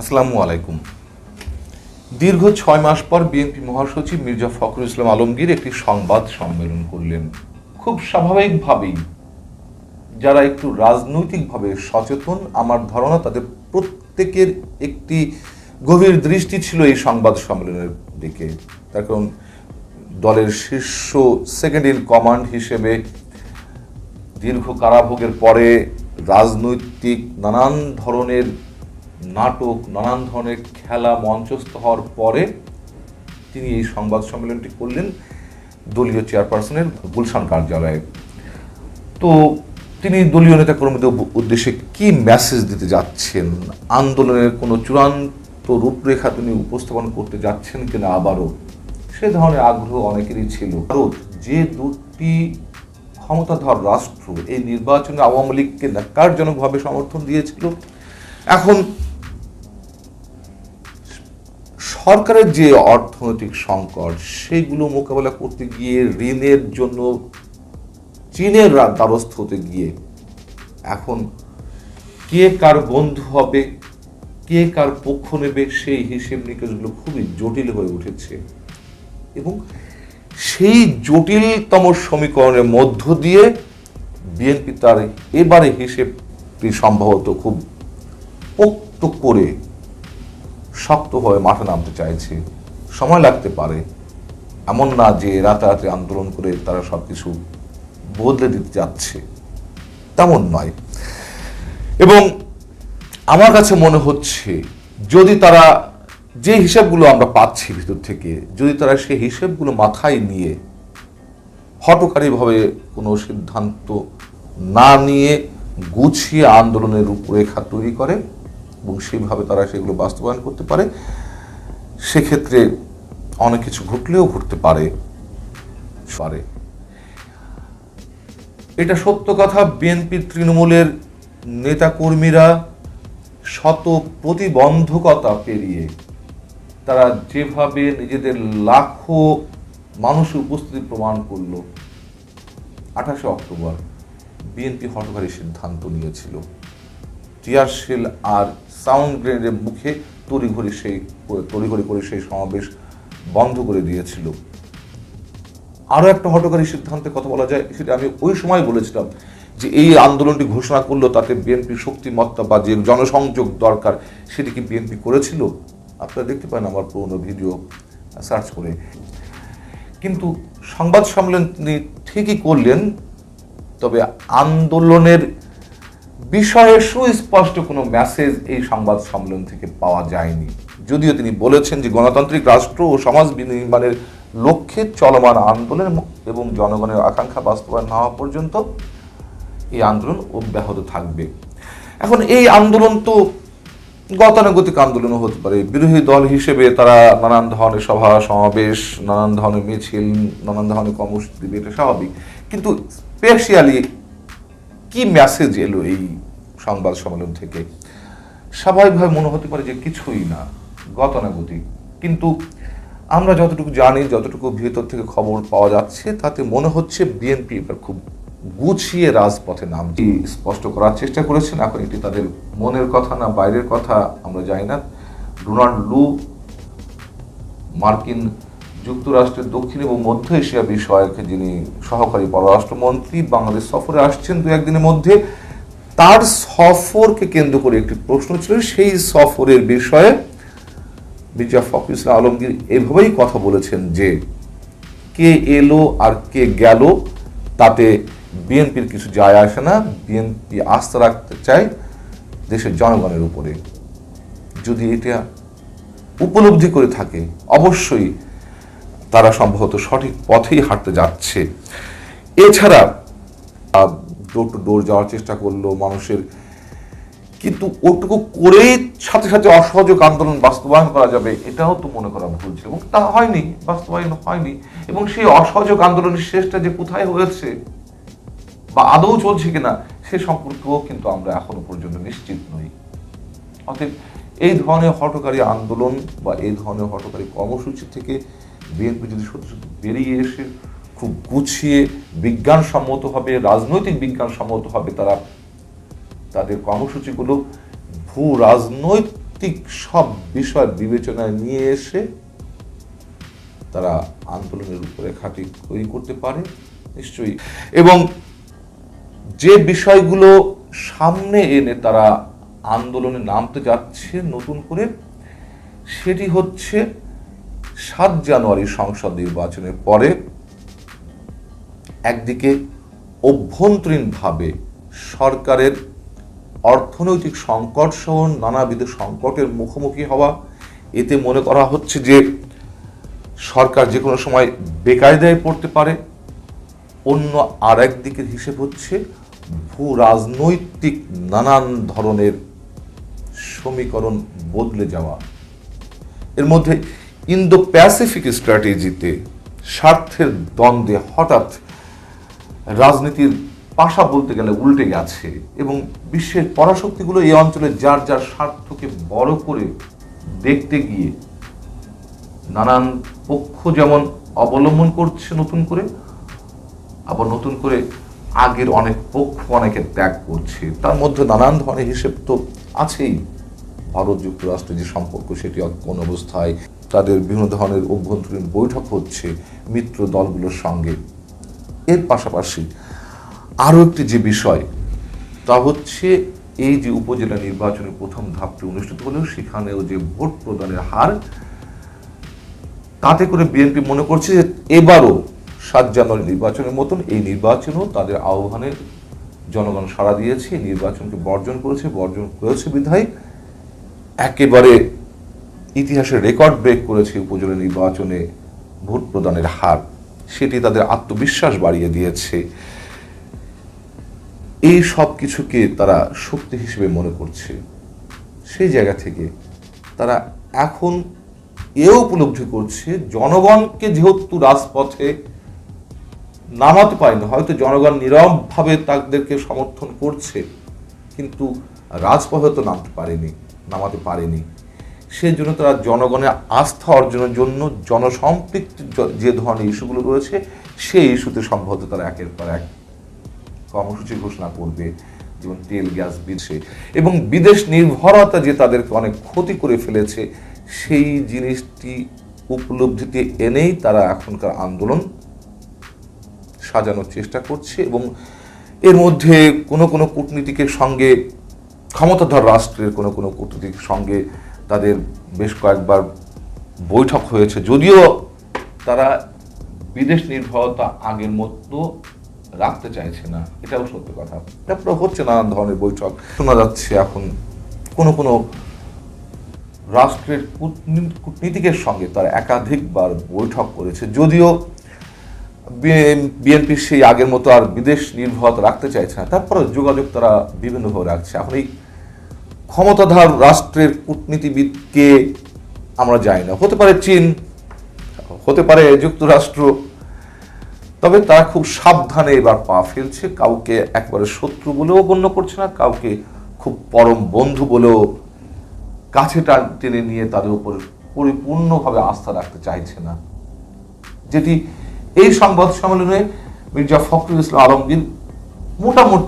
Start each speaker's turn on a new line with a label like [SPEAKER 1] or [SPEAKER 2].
[SPEAKER 1] আসসালামু আলাইকুম। দীর্ঘ ছয় মাস পর বিএনপি মহাসচিব মির্জা ফখরুল ইসলাম আলমগীর একটি সংবাদ সম্মেলন করলেন। খুব স্বাভাবিকভাবেই যারা একটু রাজনৈতিকভাবে সচেতন, আমার ধারণা তাদের প্রত্যেকের একটি গভীর দৃষ্টি ছিল এই সংবাদ সম্মেলনের দিকে। তার কারণ দলের শীর্ষ সেকেন্ড ইন কমান্ড হিসেবে দীর্ঘ কারাভোগের পরে রাজনৈতিক নানান ধরনের নাটক, নানান ধরনের খেলা, মঞ্চস্থ হওয়ার পরে তিনি এই সংবাদ সম্মেলনটি করলেন দলীয় চেয়ারপারসনের গুলশান কার্যালয়ে। তো তিনি দলীয় নেতাকর্মীদের উদ্দেশ্যে কি মেসেজ দিতে যাচ্ছেন? আন্দোলনের কোনো চূড়ান্ত রূপরেখা তিনি উপস্থাপন করতে যাচ্ছেন কিনা আবারও? সে ধরনের আগ্রহ অনেকেরই ছিল। ভারত যে দুটি ক্ষমতাধর রাষ্ট্র এই নির্বাচনে আওয়ামী লীগকে ন্যাক্কারজনকভাবে সমর্থন দিয়েছিল, এখন সরকারের যে অর্থনৈতিক সংকট সেইগুলো মোকাবেলা করতে গিয়ে ঋণের জন্য চীনের দ্বারস্থ হতে গিয়ে এখন কে কার বন্ধু হবে, কে কার পক্ষ নেবে, সেই হিসেব নিকেশগুলো খুবই জটিল হয়ে উঠেছে। এবং সেই জটিলতম সমীকরণের মধ্য দিয়ে বিএনপি তার এবারে হিসেবটি সম্ভবত খুব পোক্ত করে শক্তভাবে মাঠে নামতে চাইছে। সময় লাগতে পারে। এমন না যে রাতারাতি আন্দোলন করে তারা সব কিছু বদলে দিতে যাচ্ছে। তেমন নয়। এবং আমার কাছে মনে হচ্ছে, যদি তারা যে হিসাবগুলো আমরা পাচ্ছি ভিতর থেকে, যদি তারা সেই হিসেবগুলো মাথায় নিয়ে হটকারীভাবে কোনো সিদ্ধান্ত না নিয়ে গুছিয়ে আন্দোলনের রূপরেখা তৈরি করে এবং সেইভাবে তারা সেগুলো বাস্তবায়ন করতে পারে। সেক্ষেত্রে অনেক কিছু ঘটলেও ঘটতে পারে। পারে। এটা সত্য কথা, বিএনপি তৃণমূলের নেতাকর্মীরা শত প্রতিবন্ধকতা পেরিয়ে তারা যেভাবে নিজেদের লাখো মানুষ উপস্থিতি প্রমাণ করল, আঠাশে অক্টোবর বিএনপি হটকারী সিদ্ধান্ত নিয়েছিল। টিয়ারশিল আর সাউন্ড গ্রেনেডের মুখে তড়িঘড়ি সেই তড়িঘড়ি করে সেই সমাবেশ বন্ধ করে দিয়েছিল। আরও একটা হটকারী সিদ্ধান্তের কথা বলা যায়, সেটা আমি ওই সময় বলেছিলাম যে এই আন্দোলনটি ঘোষণা করল, তাতে বিএনপি শক্তিমত্তা বা যে জনসংযোগ দরকার সেটি কি বিএনপি করেছিল? আপনারা দেখতে পান আমার পুরনো ভিডিও, সার্চ করে। কিন্তু সংবাদ সম্মেলন তিনি ঠিকই করলেন, তবে আন্দোলনের বিষয়ে সুস্পষ্ট কোনো মেসেজ এই সংবাদ সম্মেলন থেকে পাওয়া যায়নি। যদিও তিনি বলেছেন যে গণতান্ত্রিক রাষ্ট্র ও সমাজ বিনির্মাণের লক্ষ্যে চলমান আন্দোলন এবং জনগণের আকাঙ্ক্ষা বাস্তবায়ন না হওয়া পর্যন্ত এই আন্দোলন অব্যাহত থাকবে। এখন এই আন্দোলন তো গতানুগতিক আন্দোলনও হতে পারে। বিরোধী দল হিসেবে তারা নানান ধরনের সভা, সমাবেশ, নানান ধরনের মিছিল, নানান ধরনের কর্মসূচি দিবে এটা স্বাভাবিক। কিন্তু স্পেশালি কি মেসেজ এলো এই সংবাদ সম্মেলন থেকে। স্বাভাবিকভাবে মনে হতে পারে যে কিছুই না, গতানুগতিক। কিন্তু আমরা যতটুকু জানি, যতটুকু ভেতর থেকে খবর পাওয়া যাচ্ছে, তাতে মনে হচ্ছে বিএনপি এবার খুব গুছিয়ে রাজপথে নামটি স্পষ্ট করার চেষ্টা করেছেন এখন এটি তাদের মনের কথা না বাইরের কথা, আমরা জানি না। ডোনাল্ড লু, মার্কিন যুক্তরাষ্ট্রের দক্ষিণ এবং মধ্য এশিয়া বিষয়ক যিনি সহকারী পররাষ্ট্রমন্ত্রী, বাংলাদেশ সফরে আসছেন দু একদিনের মধ্যে। তার সফরকে কেন্দ্র করে একটি প্রশ্ন ছিল, সেই সফরের বিষয়ে মির্জা ফখরুল ইসলাম আলমগীর এভাবেই কথা বলেছেন যে, কে এলো আর কে গেল, তাতে বিএনপির কিছু যায় আসে না। বিএনপি আস্থা রাখতে চায় দেশের জনগণের উপরে। যদি এটা উপলব্ধি করে থাকে, অবশ্যই তারা সম্ভবত সঠিক পথেই হাঁটতে যাচ্ছে। এছাড়া ডোর টু ডোর যাওয়ার চেষ্টা করল, মানুষের কিন্তু ওটুকু করেই সাথে সাথে অসহযোগ আন্দোলন বাস্তবায়ন করা যাবে, এটাও তো মনে করা ভুল ছিল। এবং তা হয়নি, বাস্তবায়ন হয়নি। এবং সেই অসহযোগ আন্দোলনের শেষটা যে কোথায় হয়েছে বা আদৌ চলছে কিনা, সে সম্পর্কেও কিন্তু আমরা এখনও পর্যন্ত নিশ্চিত নই। অতএব এই ধরনের হটকারী আন্দোলন বা এই ধরনের হটকারী কর্মসূচি থেকে বিএনপি যদি সত্যি বেরিয়ে এসে খুব গুছিয়ে বিজ্ঞানসম্মতভাবে রাজনৈতিক বিজ্ঞানসম্মতভাবে তারা। তাদের কর্মসূচিগুলো ভূ রাজনৈতিক সব বিষয় বিবেচনায় নিয়ে এসে তারা আন্দোলনের উপরে খাঁটি তৈরি করতে পারে, নিশ্চয়ই। এবং যে বিষয়গুলো সামনে এনে তারা আন্দোলনে নামতে যাচ্ছে নতুন করে, সেটি হচ্ছে সাত জানুয়ারি সংসদ নির্বাচনের পরে একদিকে অভ্যন্তরীণভাবে সরকারের অর্থনৈতিক সংকট সহ নানাবিধ সংকটের মুখোমুখি হওয়া, এতে মনে করা হচ্ছে যে সরকার যে কোনো সময় বেকায়দায় পড়তে পারে। অন্য আর দিকের হিসেব হচ্ছে ভূ রাজনৈতিক নানান ধরনের সমীকরণ বদলে যাওয়া। এর মধ্যে ইন্দো প্যাসিফিক স্ট্র্যাটেজিতে স্বার্থের দ্বন্দ্বে হঠাৎ রাজনীতির পাশা বলতে গেলে উল্টে গেছে এবং বিশ্বের পরাশক্তিগুলো এই অঞ্চলে যার যার স্বার্থকে বড় করে দেখতে গিয়ে নানান পক্ষ যেমন অবলম্বন করছে নতুন করে, আবার নতুন করে আগের অনেক পক্ষ অনেকে ত্যাগ করছে। তার মধ্যে নানান ধরনের হিসেব তো আছেই। ভারত যুক্তরাষ্ট্রের যে সম্পর্ক সেটি কোন অবস্থায়, তাদের বিভিন্ন ধরনের অভ্যন্তরীণ বৈঠক হচ্ছে, মিত্র দলগুলোর সঙ্গে। এর পাশাপাশি আরও একটি যে বিষয়, তা হচ্ছে এই যে উপজেলা নির্বাচনের প্রথম ধাপটি অনুষ্ঠিত হলেও সেখানেও যে ভোট প্রদানের হার, তাতে করে বিএনপি মনে করছে যে এবারও সাত জানুয়ারি নির্বাচনের মতন এই নির্বাচনও তাদের আহ্বানে জনগণ সাড়া দিয়েছে নির্বাচনকে বর্জন করেছে বর্জন করেছে বিধায় একেবারে ইতিহাসের রেকর্ড ব্রেক করেছে উপজেলা নির্বাচনে ভোট প্রদানের হার। সেটি তাদের আত্মবিশ্বাস বাড়িয়ে দিয়েছে। এই সব কিছুকে তারা শক্তি হিসেবে মনে করছে। সেই জায়গা থেকে তারা এখন এও উপলব্ধি করছে, জনগণকে যেহেতু রাজপথে নামাতে পারেনি, হয়তো জনগণ নীরবভাবে তাদেরকে সমর্থন করছে, কিন্তু রাজপথে তো নামতে পারেনি, নামাতে পারেনি। সেই জন্য তারা জনগণের আস্থা অর্জনের জন্য জনসম্পৃক্ত যে ধরনের ইস্যুগুলো রয়েছে, সেই ইস্যুতে সম্ভবত তারা একের পর এক কর্মসূচি ঘোষণা করবে, যেমন তেল, গ্যাস বিদেশে এবং বিদেশ নির্ভরতা যে তাদেরকে অনেক ক্ষতি করে ফেলেছে, সেই জিনিসটি উপলব্ধিতে এনেই তারা এখনকার আন্দোলন সাজানোর চেষ্টা করছে এবং এর মধ্যে কোনো কোনো কূটনীতিকের সঙ্গে, ক্ষমতাধর রাষ্ট্রের কোনো কোনো কূটনীতিকের সঙ্গে তাদের বেশ কয়েকবার বৈঠক হয়েছে। যদিও তারা বিদেশ নির্ভরতা আগের মতো রাখতে চাইছে না। এটাও সত্য কথা। তারপরে হচ্ছে নানান ধরনের বৈঠক। শোনা যাচ্ছে এখন কোনো কোনো রাষ্ট্রের কূটনী- কূটনীতিকের সঙ্গে তারা একাধিকবার বৈঠক করেছে। যদিও বিএনপি সেই আগের মতো আর বিদেশ নির্ভরতা রাখতে চাইছে না। তারপরে যোগাযোগ তারা বিভিন্নভাবে রাখছে। এখন এই ক্ষমতাধার রাষ্ট্রের কূটনীতিবিদকে আমরা জানি না। হতে পারে চীন, হতে পারে যুক্তরাষ্ট্র, তবে তারা খুব সাবধানে এবার পা ফেলছে। কাউকে একবারে শত্রু বলেও গণ্য করছে না, কাউকে খুব পরম বন্ধু বলেও কাছে টান- টেনে নিয়ে তাদের উপর পরিপূর্ণভাবে আস্থা রাখতে চাইছে না। যেটি এই সংবাদ সম্মেলনে মির্জা ফখরুল ইসলাম আলমগীর মোটামুটি